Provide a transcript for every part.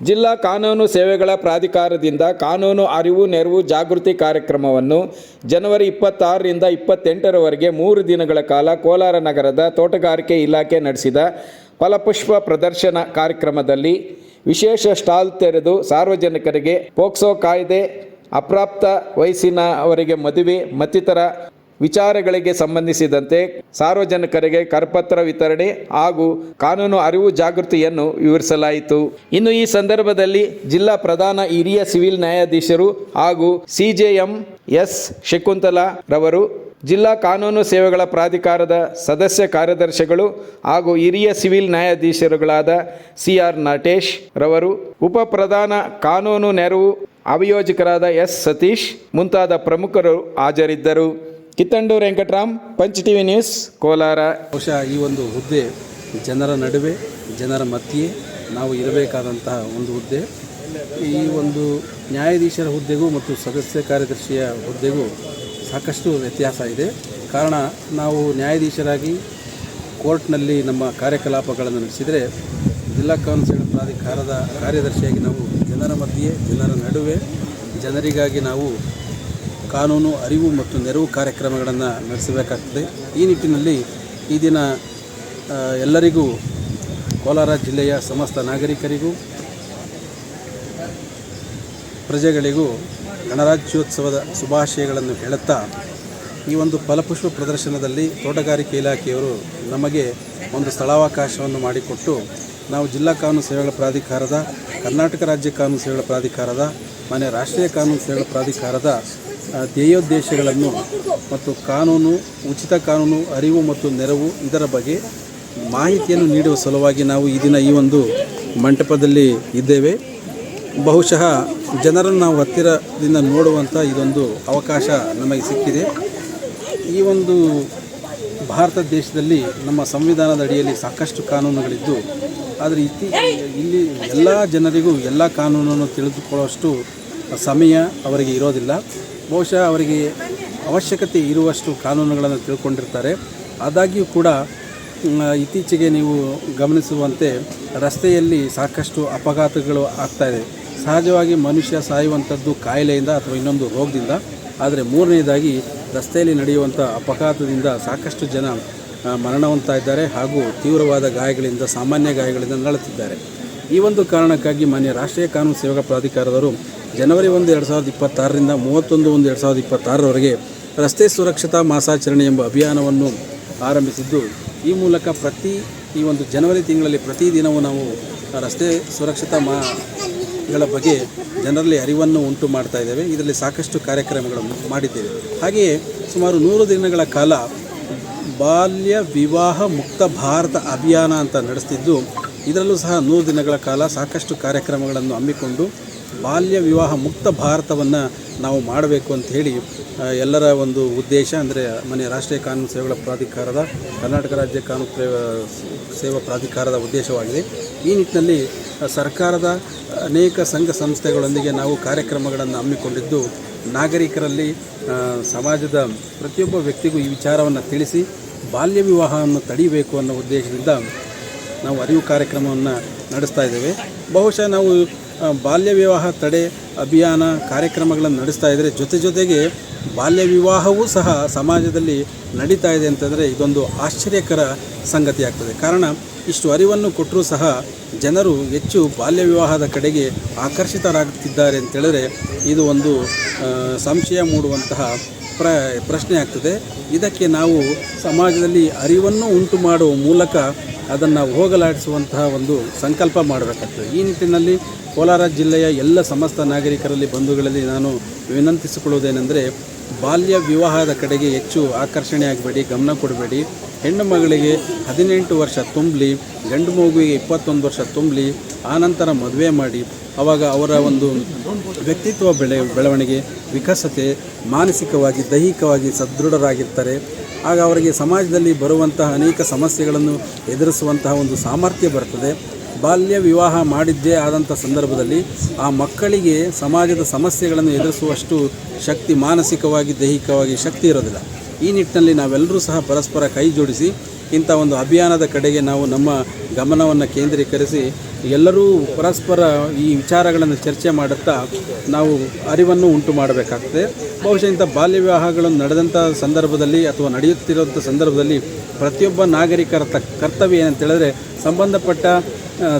ಜಿಲ್ಲಾ ಕಾನೂನು ಸೇವೆಗಳ ಪ್ರಾಧಿಕಾರದಿಂದ ಕಾನೂನು ಅರಿವು ನೆರವು ಜಾಗೃತಿ ಕಾರ್ಯಕ್ರಮವನ್ನು ಜನವರಿ ಇಪ್ಪತ್ತಾರರಿಂದ ಇಪ್ಪತ್ತೆಂಟರವರೆಗೆ ಮೂರು ದಿನಗಳ ಕಾಲ ಕೋಲಾರ ನಗರದ ತೋಟಗಾರಿಕೆ ಇಲಾಖೆ ನಡೆಸಿದ ಫಲಪುಷ್ಪ ಪ್ರದರ್ಶನ ಕಾರ್ಯಕ್ರಮದಲ್ಲಿ ವಿಶೇಷ ಸ್ಟಾಲ್ ತೆರೆದು ಸಾರ್ವಜನಿಕರಿಗೆ ಪೋಕ್ಸೋ ಕಾಯ್ದೆ ಅಪ್ರಾಪ್ತ ವಯಸ್ಸಿನವರಿಗೆ ಮದುವೆ ಮತ್ತಿತರ ವಿಚಾರಗಳಿಗೆ ಸಂಬಂಧಿಸಿದಂತೆ ಸಾರ್ವಜನಿಕರಿಗೆ ಕರಪತ್ರ ವಿತರಣೆ ಹಾಗೂ ಕಾನೂನು ಅರಿವು ಜಾಗೃತಿಯನ್ನು ವಿವರಿಸಲಾಯಿತು. ಇನ್ನು ಈ ಸಂದರ್ಭದಲ್ಲಿ ಜಿಲ್ಲಾ ಪ್ರಧಾನ ಹಿರಿಯ ಸಿವಿಲ್ ನ್ಯಾಯಾಧೀಶರು ಹಾಗೂ ಸಿಜೆಎಂ ಎಸ್ ಶಕುಂತಲಾ ರವರು, ಜಿಲ್ಲಾ ಕಾನೂನು ಸೇವೆಗಳ ಪ್ರಾಧಿಕಾರದ ಸದಸ್ಯ ಕಾರ್ಯದರ್ಶಿಗಳು ಹಾಗೂ ಹಿರಿಯ ಸಿವಿಲ್ ನ್ಯಾಯಾಧೀಶರುಗಳಾದ ಸಿ ಆರ್ ನಟೇಶ್ ರವರು, ಉಪ ಪ್ರಧಾನ ಕಾನೂನು ನೆರವು ಅಭಿಯೋಜಕರಾದ ಎಸ್ ಸತೀಶ್ ಮುಂತಾದ ಪ್ರಮುಖರು ಹಾಜರಿದ್ದರು. Kittandur Venkatram, punch TV news, Kolar. ಬಹುಶಃ ಈ ಒಂದು ಹುದ್ದೆ ಜನರ ನಡುವೆ, ಜನರ ಮಧ್ಯೆ ನಾವು ಇರಬೇಕಾದಂತಹ ಒಂದು ಹುದ್ದೆ. ಈ ಒಂದು ನ್ಯಾಯಾಧೀಶರ ಹುದ್ದೆಗೂ ಮತ್ತು ಸದಸ್ಯ ಕಾರ್ಯದರ್ಶಿಯ ಹುದ್ದೆಗೂ ಸಾಕಷ್ಟು ವ್ಯತ್ಯಾಸ ಇದೆ. ಕಾರಣ ನಾವು ನ್ಯಾಯಾಧೀಶರಾಗಿ ಕೋರ್ಟ್ನಲ್ಲಿ ನಮ್ಮ ಕಾರ್ಯಕಲಾಪಗಳನ್ನು ನಡೆಸಿದರೆ ಜಿಲ್ಲಾ ಕೌನ್ಸಿಲ್ ಪ್ರಾಧಿಕಾರದ ಕಾರ್ಯದರ್ಶಿಯಾಗಿ ನಾವು ಜನರ ಮಧ್ಯೆ, ಜನರ ನಡುವೆ, ಜನರಿಗಾಗಿ ನಾವು ಕಾನೂನು, ಅರಿವು ಮತ್ತು ನೆರವು ಕಾರ್ಯಕ್ರಮಗಳನ್ನು ನಡೆಸಬೇಕಾಗ್ತದೆ. ಈ ನಿಟ್ಟಿನಲ್ಲಿ ಈ ದಿನ ಎಲ್ಲರಿಗೂ ಕೋಲಾರ ಜಿಲ್ಲೆಯ ಸಮಸ್ತ ನಾಗರಿಕರಿಗೂ, ಪ್ರಜೆಗಳಿಗೂ ಗಣರಾಜ್ಯೋತ್ಸವದ ಶುಭಾಶಯಗಳನ್ನು ಹೇಳುತ್ತಾ, ಈ ಒಂದು ಫಲಪುಷ್ಪ ಪ್ರದರ್ಶನದಲ್ಲಿ ತೋಟಗಾರಿಕೆ ಇಲಾಖೆಯವರು ನಮಗೆ ಒಂದು ಸ್ಥಳಾವಕಾಶವನ್ನು ಮಾಡಿಕೊಟ್ಟು, ನಾವು ಜಿಲ್ಲಾ ಕಾನೂನು ಸೇವೆಗಳ ಪ್ರಾಧಿಕಾರದ, ಕರ್ನಾಟಕ ರಾಜ್ಯ ಕಾನೂನು ಸೇವೆಗಳ ಪ್ರಾಧಿಕಾರದ ಮನೆ ರಾಷ್ಟ್ರೀಯ ಕಾನೂನು ಸೇವೆಗಳ ಪ್ರಾಧಿಕಾರದ ಧ್ಯೇಯೋದ್ದೇಶಗಳನ್ನು ಮತ್ತು ಕಾನೂನು, ಉಚಿತ ಕಾನೂನು, ಅರಿವು ಮತ್ತು ನೆರವು ಇದರ ಬಗ್ಗೆ ಮಾಹಿತಿಯನ್ನು ನೀಡುವ ಸಲುವಾಗಿ ನಾವು ಈ ದಿನ ಈ ಒಂದು ಮಂಟಪದಲ್ಲಿ ಇದ್ದೇವೆ. ಬಹುಶಃ ಜನರನ್ನು ನಾವು ಹತ್ತಿರದಿಂದ ನೋಡುವಂಥ ಇದೊಂದು ಅವಕಾಶ ನಮಗೆ ಸಿಕ್ಕಿದೆ. ಈ ಒಂದು ಭಾರತ ದೇಶದಲ್ಲಿ ನಮ್ಮ ಸಂವಿಧಾನದ ಅಡಿಯಲ್ಲಿ ಸಾಕಷ್ಟು ಕಾನೂನುಗಳಿದ್ದು, ಆದರೆ ಇತ್ತೀ, ಇಲ್ಲಿ ಎಲ್ಲ ಜನರಿಗೂ ಎಲ್ಲ ಕಾನೂನನ್ನು ತಿಳಿದುಕೊಳ್ಳುವಷ್ಟು ಸಮಯ ಅವರಿಗೆ ಇರೋದಿಲ್ಲ. ಬಹುಶಃ ಅವರಿಗೆ ಅವಶ್ಯಕತೆ ಇರುವಷ್ಟು ಕಾನೂನುಗಳನ್ನು ತಿಳ್ಕೊಂಡಿರ್ತಾರೆ. ಆದಾಗ್ಯೂ ಕೂಡ ಇತ್ತೀಚೆಗೆ ನೀವು ಗಮನಿಸುವಂತೆ ರಸ್ತೆಯಲ್ಲಿ ಸಾಕಷ್ಟು ಅಪಘಾತಗಳು ಆಗ್ತಾ ಇದೆ. ಸಹಜವಾಗಿ ಮನುಷ್ಯ ಸಾಯುವಂಥದ್ದು ಕಾಯಿಲೆಯಿಂದ ಅಥವಾ ಇನ್ನೊಂದು ರೋಗದಿಂದ. ಆದರೆ ಮೂರನೇದಾಗಿ ರಸ್ತೆಯಲ್ಲಿ ನಡೆಯುವಂಥ ಅಪಘಾತದಿಂದ ಸಾಕಷ್ಟು ಜನ ಮರಣವಂತಾಗಿದ್ದಾರೆ ಹಾಗೂ ತೀವ್ರವಾದ ಗಾಯಗಳಿಂದ, ಸಾಮಾನ್ಯ ಗಾಯಗಳಿಂದ ನರಳುತ್ತಿದ್ದಾರೆ. ಈ ಒಂದು ಕಾರಣಕ್ಕಾಗಿ ಮಾನ್ಯ ರಾಷ್ಟ್ರೀಯ ಕಾನೂನು ಸೇವಾ ಪ್ರಾಧಿಕಾರದವರು ಜನವರಿ ಒಂದು, ಎರಡು ಸಾವಿರದ ಇಪ್ಪತ್ತಾರರಿಂದ ಮೂವತ್ತೊಂದು ಒಂದು, ಎರಡು ಸಾವಿರದ ಇಪ್ಪತ್ತಾರರವರೆಗೆ ರಸ್ತೆ ಸುರಕ್ಷತಾ ಮಾಸಾಚರಣೆ ಎಂಬ ಅಭಿಯಾನವನ್ನು ಆರಂಭಿಸಿದ್ದು. ಈ ಮೂಲಕ ಪ್ರತಿ ಈ ಒಂದು ಜನವರಿ ತಿಂಗಳಲ್ಲಿ ಪ್ರತಿದಿನವೂ ನಾವು ರಸ್ತೆ ಸುರಕ್ಷತಾ ಮಾಗಳ ಬಗ್ಗೆ ಜನರಲ್ಲಿ ಅರಿವನ್ನು ಉಂಟು ಮಾಡ್ತಾ ಇದ್ದೇವೆ. ಇದರಲ್ಲಿ ಸಾಕಷ್ಟು ಕಾರ್ಯಕ್ರಮಗಳನ್ನು ಮಾಡಿದ್ದೇವೆ. ಹಾಗೆಯೇ ಸುಮಾರು ನೂರು ದಿನಗಳ ಕಾಲ ಬಾಲ್ಯ ವಿವಾಹ ಮುಕ್ತ ಭಾರತ ಅಭಿಯಾನ ಅಂತ ನಡೆಸ್ತಿದ್ದು. ಇದರಲ್ಲೂ ಸಹ ನೂರು ದಿನಗಳ ಕಾಲ ಸಾಕಷ್ಟು ಕಾರ್ಯಕ್ರಮಗಳನ್ನು ಹಮ್ಮಿಕೊಂಡು ಬಾಲ್ಯ ವಿವಾಹ ಮುಕ್ತ ಭಾರತವನ್ನು ನಾವು ಮಾಡಬೇಕು ಅಂತ ಹೇಳಿ ಎಲ್ಲರ ಒಂದು ಉದ್ದೇಶ ಅಂದರೆ ಮನೆ ರಾಷ್ಟ್ರೀಯ ಕಾನೂನು ಸೇವೆಗಳ ಪ್ರಾಧಿಕಾರದ, ಕರ್ನಾಟಕ ರಾಜ್ಯ ಕಾನೂನು ಸೇವಾ ಪ್ರಾಧಿಕಾರದ ಉದ್ದೇಶವಾಗಿದೆ. ಈ ನಿಟ್ಟಿನಲ್ಲಿ ಸರ್ಕಾರದ ಅನೇಕ ಸಂಘ ಸಂಸ್ಥೆಗಳೊಂದಿಗೆ ನಾವು ಕಾರ್ಯಕ್ರಮಗಳನ್ನು ಹಮ್ಮಿಕೊಂಡಿದ್ದು, ನಾಗರಿಕರಲ್ಲಿ ಸಮಾಜದ ಪ್ರತಿಯೊಬ್ಬ ವ್ಯಕ್ತಿಗೂ ಈ ವಿಚಾರವನ್ನು ತಿಳಿಸಿ, ಬಾಲ್ಯ ವಿವಾಹವನ್ನು ತಡೆಯಬೇಕು ಅನ್ನೋ ಉದ್ದೇಶದಿಂದ ನಾವು ಅರಿವು ಕಾರ್ಯಕ್ರಮವನ್ನು ನಡೆಸ್ತಾ ಇದ್ದೇವೆ. ಬಹುಶಃ ನಾವು ಬಾಲ್ಯ ವಿವಾಹ ತಡೆ ಅಭಿಯಾನ ಕಾರ್ಯಕ್ರಮಗಳನ್ನು ನಡೆಸ್ತಾ ಇದ್ದರೆ ಜೊತೆ ಜೊತೆಗೆ ಬಾಲ್ಯ ವಿವಾಹವೂ ಸಹ ಸಮಾಜದಲ್ಲಿ ನಡೀತಾ ಇದೆ ಅಂತಂದರೆ ಇದೊಂದು ಆಶ್ಚರ್ಯಕರ ಸಂಗತಿ ಆಗ್ತದೆ. ಕಾರಣ, ಇಷ್ಟು ಅರಿವನ್ನು ಕೊಟ್ಟರೂ ಸಹ ಜನರು ಹೆಚ್ಚು ಬಾಲ್ಯ ವಿವಾಹದ ಕಡೆಗೆ ಆಕರ್ಷಿತರಾಗುತ್ತಿದ್ದಾರೆ ಅಂತೇಳಿದ್ರೆ ಇದು ಒಂದು ಸಂಶಯ ಮೂಡುವಂತಹ ಪ್ರ, ಪ್ರಶ್ನೆ ಆಗ್ತದೆ. ಇದಕ್ಕೆ ನಾವು ಸಮಾಜದಲ್ಲಿ ಅರಿವನ್ನು ಉಂಟು ಮಾಡುವ ಮೂಲಕ ಅದನ್ನು ಹೋಗಲಾಡಿಸುವಂತಹ ಒಂದು ಸಂಕಲ್ಪ ಮಾಡಬೇಕಾಗ್ತದೆ. ಈ ನಿಟ್ಟಿನಲ್ಲಿ ಕೋಲಾರ ಜಿಲ್ಲೆಯ ಎಲ್ಲ ಸಮಸ್ತ ನಾಗರಿಕರಲ್ಲಿ, ಬಂಧುಗಳಲ್ಲಿ ನಾನು ವಿನಂತಿಸಿಕೊಳ್ಳುವುದೇನೆಂದರೆ ಬಾಲ್ಯ ವಿವಾಹದ ಕಡೆಗೆ ಹೆಚ್ಚು ಆಕರ್ಷಣೆ ಆಗಬೇಡಿ, ಗಮನ ಕೊಡಬೇಡಿ. ಹೆಣ್ಣು ಮಗಳಿಗೆ ಹದಿನೆಂಟು ವರ್ಷ ತುಂಬಲಿ, ಗಂಡು ಮಗುವಿಗೆ ಇಪ್ಪತ್ತೊಂದು ವರ್ಷ ತುಂಬಲಿ ಆನಂತರ ಮದುವೆ ಮಾಡಿ, ಅವಾಗ ಅವರ ಒಂದು ವ್ಯಕ್ತಿತ್ವ ಬೆಳೆ, ಬೆಳವಣಿಗೆ, ವಿಕಸತೆ, ಮಾನಸಿಕವಾಗಿ, ದೈಹಿಕವಾಗಿ ಸದೃಢರಾಗಿರ್ತಾರೆ. ಆಗ ಅವರಿಗೆ ಸಮಾಜದಲ್ಲಿ ಬರುವಂತಹ ಅನೇಕ ಸಮಸ್ಯೆಗಳನ್ನು ಎದುರಿಸುವಂತಹ ಒಂದು ಸಾಮರ್ಥ್ಯ ಬರ್ತದೆ. ಬಾಲ್ಯ ವಿವಾಹ ಮಾಡಿದ್ದೇ ಆದಂಥ ಸಂದರ್ಭದಲ್ಲಿ ಆ ಮಕ್ಕಳಿಗೆ ಸಮಾಜದ ಸಮಸ್ಯೆಗಳನ್ನು ಎದುರಿಸುವಷ್ಟು ಶಕ್ತಿ ಮಾನಸಿಕವಾಗಿ ದೈಹಿಕವಾಗಿ ಶಕ್ತಿ ಇರೋದಿಲ್ಲ. ಈ ನಿಟ್ಟಿನಲ್ಲಿ ನಾವೆಲ್ಲರೂ ಸಹ ಪರಸ್ಪರ ಕೈ ಜೋಡಿಸಿ ಇಂಥ ಒಂದು ಅಭಿಯಾನದ ಕಡೆಗೆ ನಾವು ನಮ್ಮ ಗಮನವನ್ನು ಕೇಂದ್ರೀಕರಿಸಿ ಎಲ್ಲರೂ ಪರಸ್ಪರ ಈ ವಿಚಾರಗಳನ್ನು ಚರ್ಚೆ ಮಾಡುತ್ತಾ ನಾವು ಅರಿವನ್ನು ಉಂಟು ಮಾಡಬೇಕಾಗ್ತದೆ. ಬಹುಶಃ ಇಂಥ ಬಾಲ್ಯ ವಿವಾಹಗಳನ್ನು ನಡೆದಂಥ ಸಂದರ್ಭದಲ್ಲಿ ಅಥವಾ ನಡೆಯುತ್ತಿರುವಂಥ ಸಂದರ್ಭದಲ್ಲಿ ಪ್ರತಿಯೊಬ್ಬ ನಾಗರಿಕರ ತ, ಕರ್ತವ್ಯ ಏನಂತ ಹೇಳಿದ್ರೆ ಸಂಬಂಧಪಟ್ಟ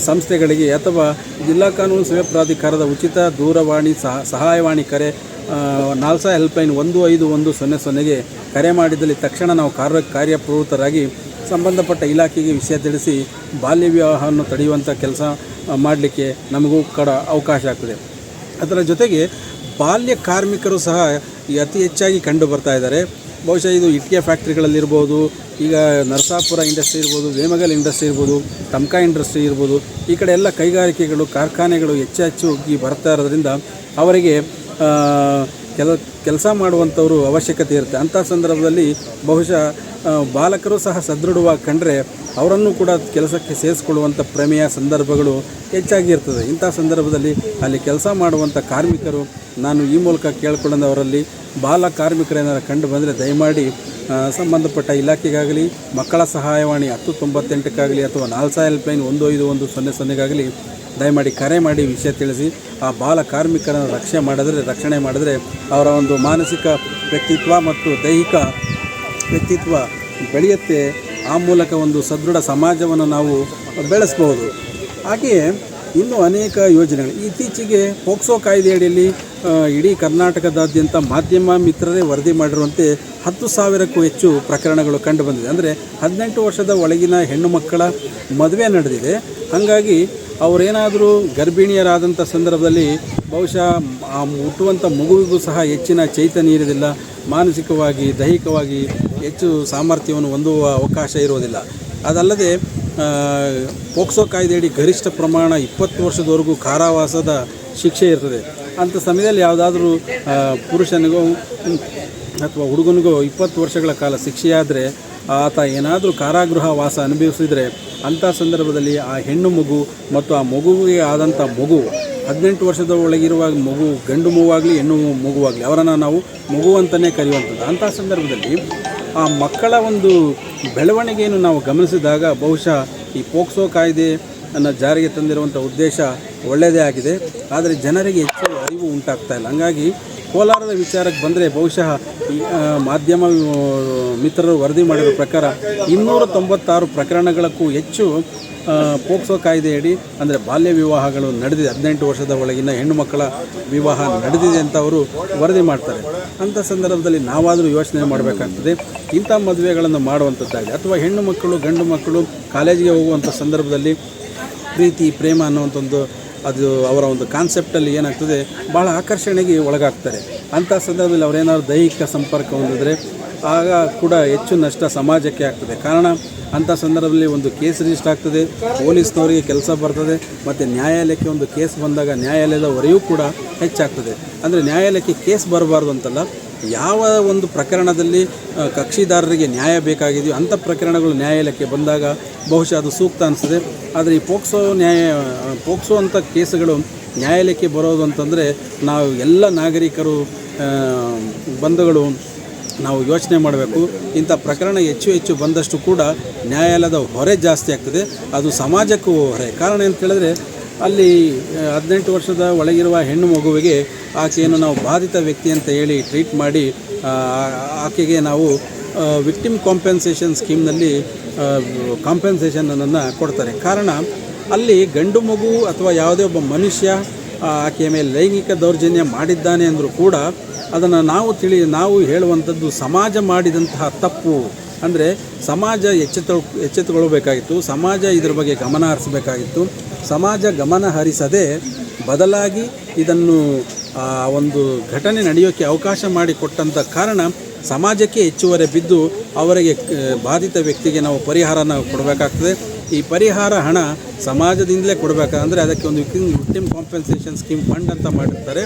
ಸಂಸ್ಥೆಗಳಿಗೆ ಅಥವಾ ಜಿಲ್ಲಾ ಕಾನೂನು ಸೇವೆ ಪ್ರಾಧಿಕಾರದ ಉಚಿತ ದೂರವಾಣಿ ಸಹ, ಸಹಾಯವಾಣಿ ಕರೆ ನಾಲ್ಸಾ ಹೆಲ್ಪ್ಲೈನ್ ಒಂದು ಐದು ಒಂದು ಸೊನ್ನೆ ಸೊನ್ನೆಗೆ ಕರೆ ಮಾಡಿದಲ್ಲಿ ತಕ್ಷಣ ನಾವು ಕಾರ್ಯ, ಕಾರ್ಯಪ್ರವೃತ್ತರಾಗಿ ಸಂಬಂಧಪಟ್ಟ ಇಲಾಖೆಗೆ ವಿಷಯ ತಿಳಿಸಿ ಬಾಲ್ಯ ವಿವಾಹವನ್ನು ತಡೆಯುವಂಥ ಕೆಲಸ ಮಾಡಲಿಕ್ಕೆ ನಮಗೂ ಕೂಡ ಅವಕಾಶ ಆಗ್ತದೆ. ಅದರ ಜೊತೆಗೆ ಬಾಲ್ಯ ಕಾರ್ಮಿಕರು ಸಹ ಅತಿ ಹೆಚ್ಚಾಗಿ ಕಂಡು ಬರ್ತಾ ಇದ್ದಾರೆ. ಬಹುಶಃ ಇದು ಇಟ್ಟಿಗೆ ಫ್ಯಾಕ್ಟ್ರಿಗಳಲ್ಲಿರ್ಬೋದು, ಈಗ ನರಸಾಪುರ ಇಂಡಸ್ಟ್ರಿ ಇರ್ಬೋದು, ವೇಮಗಲ್ ಇಂಡಸ್ಟ್ರಿ ಇರ್ಬೋದು, ತಮ್ಕಾ ಇಂಡಸ್ಟ್ರಿ ಇರ್ಬೋದು, ಈ ಕಡೆ ಎಲ್ಲ ಕೈಗಾರಿಕೆಗಳು, ಕಾರ್ಖಾನೆಗಳು ಹೆಚ್ಚು ಹೆಚ್ಚಾಗಿ ಬರ್ತಾ ಇರೋದ್ರಿಂದ ಅವರಿಗೆ ಕೆಲ, ಕೆಲಸ ಮಾಡುವಂಥವ್ರು ಅವಶ್ಯಕತೆ ಇರುತ್ತೆ. ಅಂಥ ಸಂದರ್ಭದಲ್ಲಿ ಬಹುಶಃ ಬಾಲಕರು ಸಹ ಸದೃಢವಾಗಿ ಕಂಡ್ರೆ ಅವರನ್ನು ಕೂಡ ಕೆಲಸಕ್ಕೆ ಸೇರಿಸ್ಕೊಳ್ಳುವಂಥ ಪ್ರಮೇಯ ಸಂದರ್ಭಗಳು ಹೆಚ್ಚಾಗಿ ಇರ್ತದೆ. ಇಂಥ ಸಂದರ್ಭದಲ್ಲಿ ಅಲ್ಲಿ ಕೆಲಸ ಮಾಡುವಂಥ ಕಾರ್ಮಿಕರು ನಾನು ಈ ಮೂಲಕ ಕೇಳ್ಕೊಳ್ಳೋದವರಲ್ಲಿ ಬಾಲ ಕಾರ್ಮಿಕರೇನಾರು ಕಂಡು ಬಂದರೆ ದಯಮಾಡಿ ಸಂಬಂಧಪಟ್ಟ ಇಲಾಖೆಗಾಗಲಿ, ಮಕ್ಕಳ ಸಹಾಯವಾಣಿ ಹತ್ತು ತೊಂಬತ್ತೆಂಟಕ್ಕಾಗಲಿ ಅಥವಾ ನಾಲ್ಸಾ ಹೆಲ್ಪ್ಲೈನ್ ಒಂದು ಐದು ಒಂದು ಸೊನ್ನೆ ಸೊನ್ನೆಗಾಗಲಿ ದಯಮಾಡಿ ಕರೆ ಮಾಡಿ ವಿಷಯ ತಿಳಿಸಿ. ಆ ಬಾಲ ಕಾರ್ಮಿಕರನ್ನು ರಕ್ಷಣೆ ಮಾಡಿದ್ರೆ ರಕ್ಷಣೆ ಮಾಡಿದ್ರೆ ಅವರ ಒಂದು ಮಾನಸಿಕ ವ್ಯಕ್ತಿತ್ವ ಮತ್ತು ದೈಹಿಕ ವ್ಯಕ್ತಿತ್ವ ಬೆಳೆಯುತ್ತೆ, ಆ ಮೂಲಕ ಒಂದು ಸದೃಢ ಸಮಾಜವನ್ನು ನಾವು ಬೆಳೆಸ್ಬೋದು. ಹಾಗೆಯೇ ಇನ್ನೂ ಅನೇಕ ಯೋಜನೆಗಳು. ಇತ್ತೀಚೆಗೆ ಪೋಕ್ಸೋ ಕಾಯ್ದೆಯಡಿಯಲ್ಲಿ ಇಡೀ ಕರ್ನಾಟಕದಾದ್ಯಂತ ಮಾಧ್ಯಮ ಮಿತ್ರರೇ ವರದಿ ಮಾಡಿರುವಂತೆ ಹತ್ತು ಸಾವಿರಕ್ಕೂ ಹೆಚ್ಚು ಪ್ರಕರಣಗಳು ಕಂಡುಬಂದಿದೆ. ಅಂದರೆ ಹದಿನೆಂಟು ವರ್ಷದ ಒಳಗಿನ ಹೆಣ್ಣು ಮಕ್ಕಳ ಮದುವೆ ನಡೆದಿದೆ. ಹಾಗಾಗಿ ಅವರೇನಾದರೂ ಗರ್ಭಿಣಿಯರಾದಂಥ ಸಂದರ್ಭದಲ್ಲಿ ಬಹುಶಃ ಆ ಹುಟ್ಟುವಂಥ ಮಗುವಿಗೂ ಸಹ ಹೆಚ್ಚಿನ ಚೈತನ್ಯ ಇರೋದಿಲ್ಲ ಮಾನಸಿಕವಾಗಿ, ದೈಹಿಕವಾಗಿ ಹೆಚ್ಚು ಸಾಮರ್ಥ್ಯವನ್ನು ಹೊಂದುವ ಅವಕಾಶ ಇರೋದಿಲ್ಲ ಅದಲ್ಲದೆ ಪೋಕ್ಸೋ ಕಾಯ್ದೆಯಡಿ ಗರಿಷ್ಠ ಪ್ರಮಾಣ ಇಪ್ಪತ್ತು ವರ್ಷದವರೆಗೂ ಕಾರಾವಾಸದ ಶಿಕ್ಷೆ ಇರ್ತದೆ. ಅಂಥ ಸಮಯದಲ್ಲಿ ಯಾವುದಾದ್ರೂ ಪುರುಷನಿಗೋ, ಅಥವಾ ಹುಡುಗನಿಗೋ ಇಪ್ಪತ್ತು ವರ್ಷಗಳ ಕಾಲ ಶಿಕ್ಷೆಯಾದರೆ, ಆತ ಏನಾದರೂ ಕಾರಾಗೃಹ ವಾಸ ಅನುಭವಿಸಿದರೆ, ಅಂಥ ಸಂದರ್ಭದಲ್ಲಿ ಆ ಹೆಣ್ಣು ಮಗು ಮತ್ತು ಆ ಮಗುವಿಗೆ ಆದಂಥ ಮಗು ಹದಿನೆಂಟು ವರ್ಷದ ಒಳಗಿರುವ ಮಗು, ಗಂಡು ಮಗುವಾಗಲಿ, ಹೆಣ್ಣು ಮಗುವಾಗಲಿ, ಅವರನ್ನು ನಾವು ಮಗು ಅಂತಲೇ ಕರೆಯುವಂಥದ್ದು. ಅಂಥ ಸಂದರ್ಭದಲ್ಲಿ ಆ ಮಕ್ಕಳ ಒಂದು ಬೆಳವಣಿಗೆಯನ್ನು ನಾವು ಗಮನಿಸಿದಾಗ ಬಹುಶಃ ಈ ಪೋಕ್ಸೋ ಕಾಯ್ದೆ ಅನ್ನು ಜಾರಿಗೆ ತಂದಿರುವಂಥ ಉದ್ದೇಶ ಒಳ್ಳೆಯದೇ ಆಗಿದೆ. ಆದರೆ ಜನರಿಗೆ ಹೆಚ್ಚು ಅರಿವು ಉಂಟಾಗ್ತಾ ಇಲ್ಲ. ಹಂಗಾಗಿ ಕೋಲಾರದ ವಿಚಾರಕ್ಕೆ ಬಂದರೆ ಬಹುಶಃ ಈ ಮಾಧ್ಯಮ ಮಿತ್ರರು ವರದಿ ಮಾಡಿರೋ ಪ್ರಕಾರ ಇನ್ನೂರ ತೊಂಬತ್ತಾರು ಪ್ರಕರಣಗಳಕ್ಕೂ ಹೆಚ್ಚು ಪೋಕ್ಸೋ ಕಾಯ್ದೆಯಡಿ ಅಂದರೆ ಬಾಲ್ಯ ವಿವಾಹಗಳು ನಡೆದಿದೆ. ಹದಿನೆಂಟು ವರ್ಷದ ಒಳಗಿನ ಹೆಣ್ಣು ಮಕ್ಕಳ ವಿವಾಹ ನಡೆದಿದೆ ಅಂತ ಅವರು ವರದಿ ಮಾಡ್ತಾರೆ. ಅಂಥ ಸಂದರ್ಭದಲ್ಲಿ ನಾವಾದರೂ ಯೋಚನೆ ಮಾಡಬೇಕಾಗ್ತದೆ. ಇಂಥ ಮದುವೆಗಳನ್ನು ಮಾಡುವಂಥದ್ದಾಗಲಿ ಅಥವಾ ಹೆಣ್ಣು ಮಕ್ಕಳು, ಗಂಡು ಮಕ್ಕಳು ಕಾಲೇಜಿಗೆ ಹೋಗುವಂಥ ಸಂದರ್ಭದಲ್ಲಿ ಪ್ರೀತಿ, ಪ್ರೇಮ ಅನ್ನುವಂಥ ಒಂದು ಅದು ಅವರ ಒಂದು ಕಾನ್ಸೆಪ್ಟಲ್ಲಿ ಏನಾಗ್ತದೆ ಭಾಳ ಆಕರ್ಷಣೆಗೆ ಒಳಗಾಗ್ತಾರೆ. ಅಂಥ ಸಂದರ್ಭದಲ್ಲಿ ಅವರೇನಾದ್ರು ದೈಹಿಕ ಸಂಪರ್ಕ ಹೊಂದಿದ್ರೆ ಆಗ ಕೂಡ ಹೆಚ್ಚು ನಷ್ಟ ಸಮಾಜಕ್ಕೆ ಆಗ್ತದೆ. ಕಾರಣ ಅಂಥ ಸಂದರ್ಭದಲ್ಲಿ ಒಂದು ಕೇಸ್ ರಿಜಿಸ್ಟ್ ಆಗ್ತದೆ, ಪೊಲೀಸ್ನವರಿಗೆ ಕೆಲಸ ಬರ್ತದೆ, ಮತ್ತು ನ್ಯಾಯಾಲಯಕ್ಕೆ ಒಂದು ಕೇಸ್ ಬಂದಾಗ ನ್ಯಾಯಾಲಯದ ಹೊರೆಯೂ ಕೂಡ ಹೆಚ್ಚಾಗ್ತದೆ. ಅಂದರೆ ನ್ಯಾಯಾಲಯಕ್ಕೆ ಕೇಸ್ ಬರಬಾರ್ದು ಅಂತಲ್ಲ, ಯಾವ ಒಂದು ಪ್ರಕರಣದಲ್ಲಿ ಕಕ್ಷಿದಾರರಿಗೆ ನ್ಯಾಯ ಬೇಕಾಗಿದೆಯೋ ಅಂಥ ಪ್ರಕರಣಗಳು ನ್ಯಾಯಾಲಯಕ್ಕೆ ಬಂದಾಗ ಬಹುಶಃ ಅದು ಸೂಕ್ತ ಅನಿಸ್ತದೆ. ಆದರೆ ಈ ಪೋಕ್ಸೋ ನ್ಯಾಯ, ಪೋಕ್ಸೋ ಅಂಥ ಕೇಸುಗಳು ನ್ಯಾಯಾಲಯಕ್ಕೆ ಬರೋದು ಅಂತಂದರೆ ನಾವು ಎಲ್ಲ ನಾಗರಿಕರು ಬಂಧುಗಳು ನಾವು ಯೋಚನೆ ಮಾಡಬೇಕು. ಇಂಥ ಪ್ರಕರಣ ಹೆಚ್ಚು ಹೆಚ್ಚು ಬಂದಷ್ಟು ಕೂಡ ನ್ಯಾಯಾಲಯದ ಹೊರೆ ಜಾಸ್ತಿ ಆಗ್ತದೆ. ಅದು ಸಮಾಜಕ್ಕೂ ಹೊರೆ. ಕಾರಣ ಅಂತ ಹೇಳಿದ್ರೆ ಅಲ್ಲಿ ಹದಿನೆಂಟು ವರ್ಷದ ಒಳಗಿರುವ ಹೆಣ್ಣು ಮಗುವಿಗೆ ಆಕೆಯನ್ನು ನಾವು ಬಾಧಿತ ವ್ಯಕ್ತಿ ಅಂತ ಹೇಳಿ ಟ್ರೀಟ್ ಮಾಡಿ ಆಕೆಗೆ ನಾವು ವಿಕ್ಟಿಮ್ ಕಾಂಪೆನ್ಸೇಷನ್ ಸ್ಕೀಮ್ನಲ್ಲಿ ಕಾಂಪೆನ್ಸೇಷನನ್ನು ಕೊಡ್ತಾರೆ. ಕಾರಣ, ಅಲ್ಲಿ ಗಂಡು ಮಗು ಅಥವಾ ಯಾವುದೇ ಒಬ್ಬ ಮನುಷ್ಯ ಆಕೆಯ ಮೇಲೆ ಲೈಂಗಿಕ ದೌರ್ಜನ್ಯ ಮಾಡಿದ್ದಾನೆ ಅಂದರೂ ಕೂಡ ಅದನ್ನು ನಾವು ತಿಳಿ, ನಾವು ಹೇಳುವಂಥದ್ದು ಸಮಾಜ ಮಾಡಿದಂತಹ ತಪ್ಪು. ಅಂದರೆ ಸಮಾಜ ಎಚ್ಚೆತ್ತ ಎಚ್ಚೆತ್ತುಕೊಳ್ಳಬೇಕಾಗಿತ್ತು ಸಮಾಜ ಇದರ ಬಗ್ಗೆ ಗಮನ ಹರಿಸಬೇಕಾಗಿತ್ತು. ಸಮಾಜ ಗಮನ ಹರಿಸದೆ ಬದಲಾಗಿ ಇದನ್ನು ಒಂದು ಘಟನೆ ನಡೆಯೋಕ್ಕೆ ಅವಕಾಶ ಮಾಡಿಕೊಟ್ಟಂಥ ಕಾರಣ ಸಮಾಜಕ್ಕೆ ಹೆಚ್ಚುವರೆ ಬಿದ್ದು ಅವರಿಗೆ ಬಾಧಿತ ವ್ಯಕ್ತಿಗೆ ನಾವು ಪರಿಹಾರನ ಕೊಡಬೇಕಾಗ್ತದೆ. ಈ ಪರಿಹಾರ ಹಣ ಸಮಾಜದಿಂದಲೇ ಕೊಡಬೇಕಂದ್ರೆ ಅದಕ್ಕೆ ಒಂದು ವಿಕ್ಟಿಮ್ ಕಾಂಪೆನ್ಸೇಷನ್ ಸ್ಕೀಮ್ ಫಂಡ್ ಅಂತ ಮಾಡಿರ್ತಾರೆ.